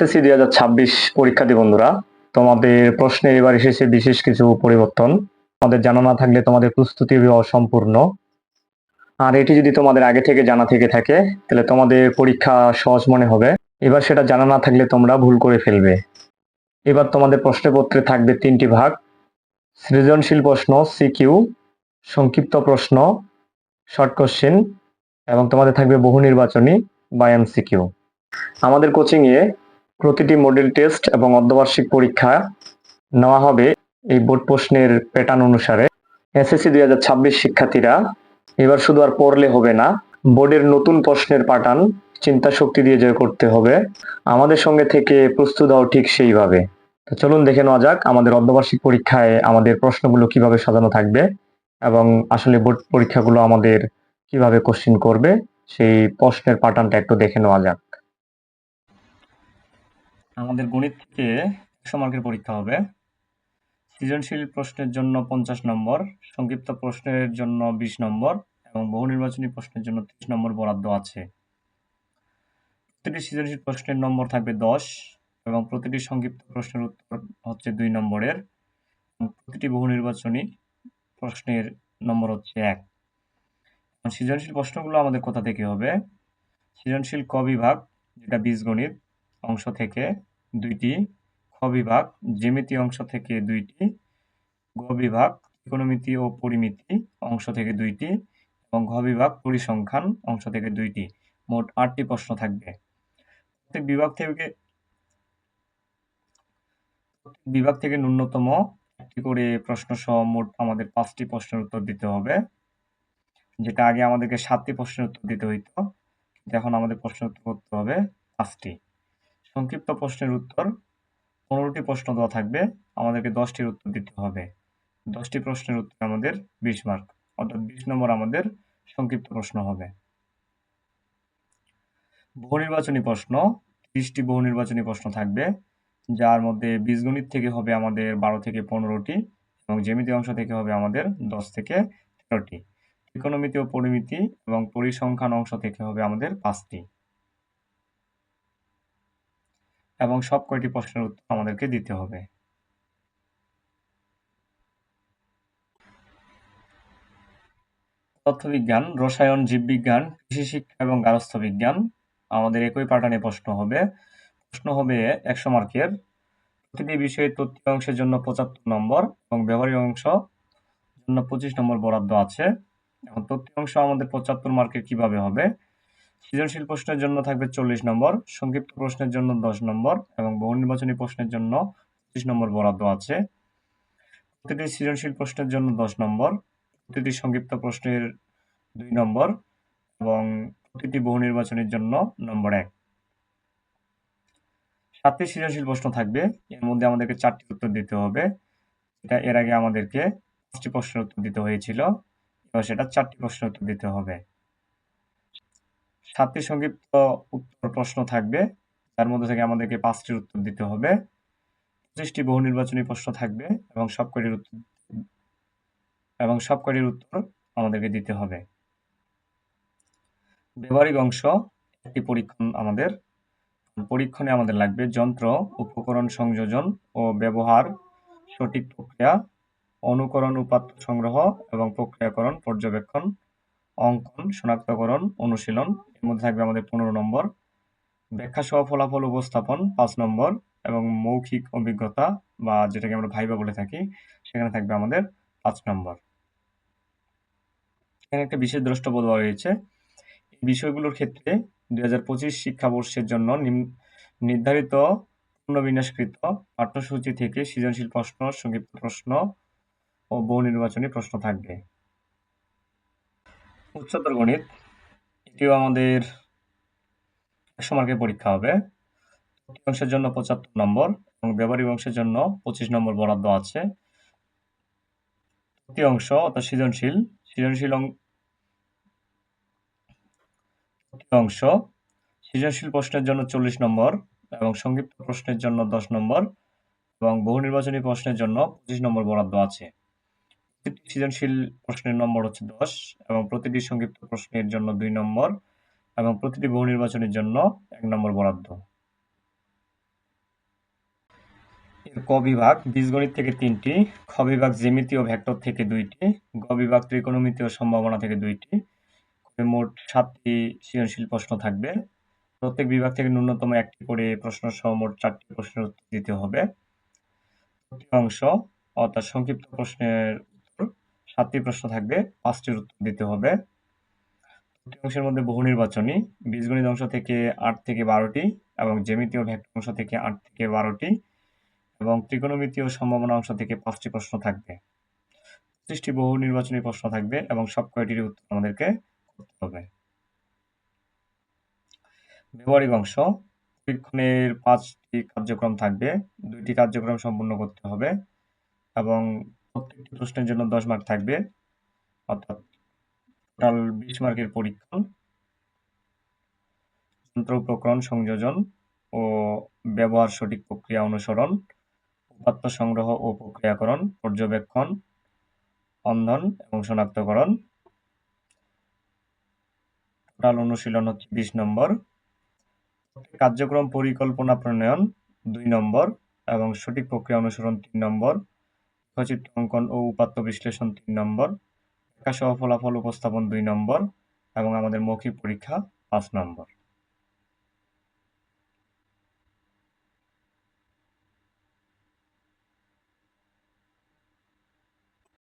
SSC দুই হাজার ছাব্বিশ পরীক্ষার্থী বন্ধুরা। তোমাদের প্রশ্নে এবার এসেছে বিশেষ কিছু পরিবর্তন। তোমাদের জানা না থাকলে তোমাদের প্রস্তুতি অসম্পূর্ণ। আর এটি যদি তোমাদের আগে থেকে জানা থেকে থাকে, তাহলে তোমাদের পরীক্ষা সহজ মনে হবে। এবার সেটা জানা না থাকলে তোমরা ভুল করে ফেলবে। এবার তোমাদের প্রশ্নপত্রে থাকবে তিনটি ভাগ। সৃজনশীল প্রশ্ন সিকিউ সংক্ষিপ্ত প্রশ্ন, শর্ট কোশ্চেন, এবং তোমাদের থাকবে বহু নির্বাচনী বা এমসিকিউ আমাদের কোচিংয়ে প্রতিটি মডেল টেস্ট এবং অর্ধবার্ষিক পরীক্ষা নেওয়া হবে এই বোর্ড প্রশ্নের প্যাটার্ন অনুসারে। এসএসসি দুই হাজার ছাব্বিশ শিক্ষার্থীরা এবার শুধু আর পড়লে হবে না বোর্ডের নতুন প্রশ্নের প্যাটার্ন চিন্তা শক্তি দিয়ে জয় করতে হবে। আমাদের সঙ্গে থেকে প্রস্তুত হও ঠিক সেইভাবে। তো চলুন দেখে নেওয়া যাক আমাদের অর্ধবার্ষিক পরীক্ষায় আমাদের প্রশ্নগুলো কীভাবে সাজানো থাকবে এবং আসলে বোর্ড পরীক্ষাগুলো আমাদের কীভাবে কোশ্চিন করবে, সেই প্রশ্নের প্যাটার্নটা একটু দেখে নেওয়া যাক। আমাদের গণিত থেকে একশো মার্কের পরীক্ষা হবে। সৃজনশীল প্রশ্নের জন্য পঞ্চাশ নম্বর, সংক্ষিপ্ত প্রশ্নের জন্য বিশ নম্বর এবং বহু নির্বাচনী প্রশ্নের জন্য ত্রিশ নম্বর বরাদ্দ আছে। প্রতিটি সৃজনশীল প্রশ্নের নম্বর থাকবে দশ এবং প্রতিটি সংক্ষিপ্ত প্রশ্নের উত্তর হচ্ছে দুই নম্বরের। প্রতিটি বহু নির্বাচনী প্রশ্নের নম্বর হচ্ছে এক। সৃজনশীল প্রশ্নগুলো আমাদের কোথা থেকে হবে? সৃজনশীল ক বিভাগ, যেটা বীজগণিত অংশ থেকে দুইটি খ বিভাগ, জ্যামিতি অংশ থেকে দুইটি, গ বিভাগ, ত্রিকোণমিতি ও পরিমিতি অংশ থেকে দুইটি এবং ঘ বিভাগ, পরিসংখ্যান অংশ থেকে দুইটি। মোট আটটি প্রশ্ন থাকবে। প্রত্যেক বিভাগ থেকে বিভাগ থেকে ন্যূনতম একটি করে প্রশ্ন সহ মোট আমাদের পাঁচটি প্রশ্নের উত্তর দিতে হবে। যেটা আগে আমাদেরকে সাতটি প্রশ্নের উত্তর দিতে হইতো। এখন আমাদের প্রশ্নের উত্তর করতে হবে পাঁচটি। সংক্ষিপ্ত প্রশ্নের উত্তর। পনেরোটি প্রশ্ন দেওয়া থাকবে। আমাদেরকে দশটির উত্তর দিতে হবে। দশটি প্রশ্নের উত্তর আমাদের বিশ মার্ক। অর্থাৎ বিশ নম্বর আমাদের সংক্ষিপ্ত প্রশ্ন হবে। বহু নির্বাচনী প্রশ্ন। ত্রিশটি বহু নির্বাচনী প্রশ্ন থাকবে, যার মধ্যে বীজগণিত থেকে হবে আমাদের বারো থেকে পনেরোটি এবং জ্যামিতি অংশ থেকে হবে আমাদের দশ থেকে তেরোটি। ত্রিকোণমিতি ও পরিমিতি এবং পরিসংখ্যান অংশ থেকে হবে আমাদের পাঁচটি। এবং সব কয়টি প্রশ্নের উত্তর আমাদেরকে দিতে হবে। পদার্থবিজ্ঞান রসায়ন, জীববিজ্ঞান, কৃষি শিক্ষা এবং গার্হস্থ্য বিজ্ঞান। আমাদের একই প্যাটার্নে প্রশ্ন হবে। প্রশ্ন হবে একশো মার্কের। প্রতিটি বিষয়ে তথ্য অংশের জন্য পঁচাত্তর নম্বর এবং ব্যবহারিক অংশ জন্য পঁচিশ নম্বর বরাদ্দ আছে। এখন তথ্য অংশ আমাদের পঁচাত্তর মার্কের কীভাবে হবে? সৃজনশীল প্রশ্নের জন্য থাকবে চল্লিশ নম্বর, সংক্ষিপ্ত প্রশ্নের জন্য দশ নম্বর এবং বহু নির্বাচনী প্রশ্নের জন্য পঁচিশ নম্বর বরাদ্দ আছে। প্রতিটি সৃজনশীল প্রশ্নের জন্য দশ নম্বর, প্রতিটি সংক্ষিপ্ত প্রশ্নের দুই নম্বর এবং প্রতিটি বহু নির্বাচনের জন্য নম্বর এক। সাতটি সৃজনশীল প্রশ্ন থাকবে, এর মধ্যে আমাদেরকে চারটি উত্তর দিতে হবে। এটা এর আগে আমাদেরকে পাঁচটি প্রশ্নের উত্তর দিতে হয়েছিল, এবার সেটা চারটি প্রশ্নের উত্তর দিতে হবে। সাতটি সংক্ষিপ্ত উত্তর প্রশ্ন থাকবে। তার মধ্যে থেকে আমাদেরকে পাঁচটির উত্তর দিতে হবে। পঁচিশটি বহু নির্বাচনী প্রশ্ন থাকবে এবং সবকটির উত্তর এবং সবকটির উত্তর আমাদেরকে দিতে হবে। ব্যবহারিক অংশ, একটি পরীক্ষণ আমাদের। পরীক্ষণে আমাদের লাগবে যন্ত্র, উপকরণ সংযোজন ও ব্যবহার, সঠিক প্রক্রিয়া, অনুকরণ উপাত্ত সংগ্রহ এবং প্রক্রিয়াকরণ, পর্যবেক্ষণ অঙ্কন, শনাক্তকরণ, অনুশীলন, এর মধ্যে থাকবে আমাদের পনেরো নম্বর। ব্যাখ্যা সহ ফলাফল উপস্থাপন, পাঁচ নম্বর, এবং মৌখিক অভিজ্ঞতা বা যেটাকে আমরা ভাইবা বলে থাকি, সেখানে থাকবে আমাদের পাঁচ নম্বর। এখানে একটা বিশেষ দ্রষ্টব্য দেওয়া হয়েছে এই বিষয়গুলোর ক্ষেত্রে দুই হাজার পঁচিশ শিক্ষাবর্ষের জন্য নির্ধারিত পুনর্বিন্যাসকৃত পাঠ্যসূচি থেকে সৃজনশীল প্রশ্ন, সংক্ষিপ্ত প্রশ্ন ও বহু নির্বাচনী প্রশ্ন থাকবে। উচ্চতর গণিত, এটিও আমাদের একশো মার্কের পরীক্ষা হবে। অংশের জন্য পঁচাত্তর নম্বর এবং ব্যবহারিক অংশের জন্য পঁচিশ নম্বর বরাদ্দ আছে। তৃতীয় অংশ, অর্থাৎ সৃজনশীল সৃজনশীল অংশ, সৃজনশীল প্রশ্নের জন্য চল্লিশ নম্বর এবং সংক্ষিপ্ত প্রশ্নের জন্য দশ নম্বর এবং বহু নির্বাচনী প্রশ্নের জন্য পঁচিশ নম্বর বরাদ্দ আছে। প্রতিটি সৃজনশীল প্রশ্নের নম্বর হচ্ছে দশ এবং প্রতিটি সংক্ষিপ্ত প্রশ্নের জন্য দুই নম্বর এবং প্রতিটি বহু নির্বাচনের জন্য এক নম্বর বরাদ্দ। এর ক বিভাগ, বীজগণিত থেকে তিনটি, খ বিভাগ জ্যামিতি ও ভেক্টর থেকে দুইটি, গ বিভাগ ত্রিকোণমিতি ও সম্ভাবনা থেকে দুইটি। মোট সাতটি সৃজনশীল প্রশ্ন থাকবে। প্রত্যেক বিভাগ থেকে ন্যূনতম একটি করে প্রশ্ন সহ মোট চারটি প্রশ্নের উত্তর দিতে হবে। অংশ অর্থাৎ সংক্ষিপ্ত প্রশ্নের সাতটি প্রশ্ন থাকবে, পাঁচটির উত্তর দিতে হবে। অংশের মধ্যে বহু নির্বাচনী, বীজগণিত অংশ থেকে আট থেকে বারোটি এবং জ্যামিতি ও ভেক্টর অংশ থেকে আট থেকে বারোটি এবং ত্রিকোণমিতি ও সম্ভাবনা অংশ থেকে পাঁচটি প্রশ্ন থাকবে। পঁচিশটি বহু নির্বাচনী প্রশ্ন থাকবে এবং সব কয়টির উত্তর আমাদেরকে করতে হবে। ব্যবহারিক অংশ প্রশিক্ষণের পাঁচটি কার্যক্রম থাকবে, দুইটি কার্যক্রম সম্পূর্ণ করতে হবে এবং প্রত্যেকটি প্রশ্নের জন্য দশ মার্ক থাকবে। অর্থাৎ টোটাল বিশ মার্কের পরীক্ষা যন্ত্র উপকরণ সংযোজন ও ব্যবহার সঠিক প্রক্রিয়া অনুসরণ, উপাত্ত সংগ্রহ ও প্রক্রিয়াকরণ, পর্যবেক্ষণ অন্ধন এবং শনাক্তকরণ। টোটাল অনুশীলন হচ্ছে বিশ নম্বর। কার্যক্রম পরিকল্পনা প্রণয়ন দুই নম্বর এবং সঠিক প্রক্রিয়া অনুসরণ তিন নম্বর। চিত্র অঙ্কন ও উপাত্ত বিশ্লেষণ তিন নম্বর সহ ফলাফল উপস্থাপন দুই নম্বর এবং আমাদের মৌখিক পরীক্ষা পাঁচ নম্বর।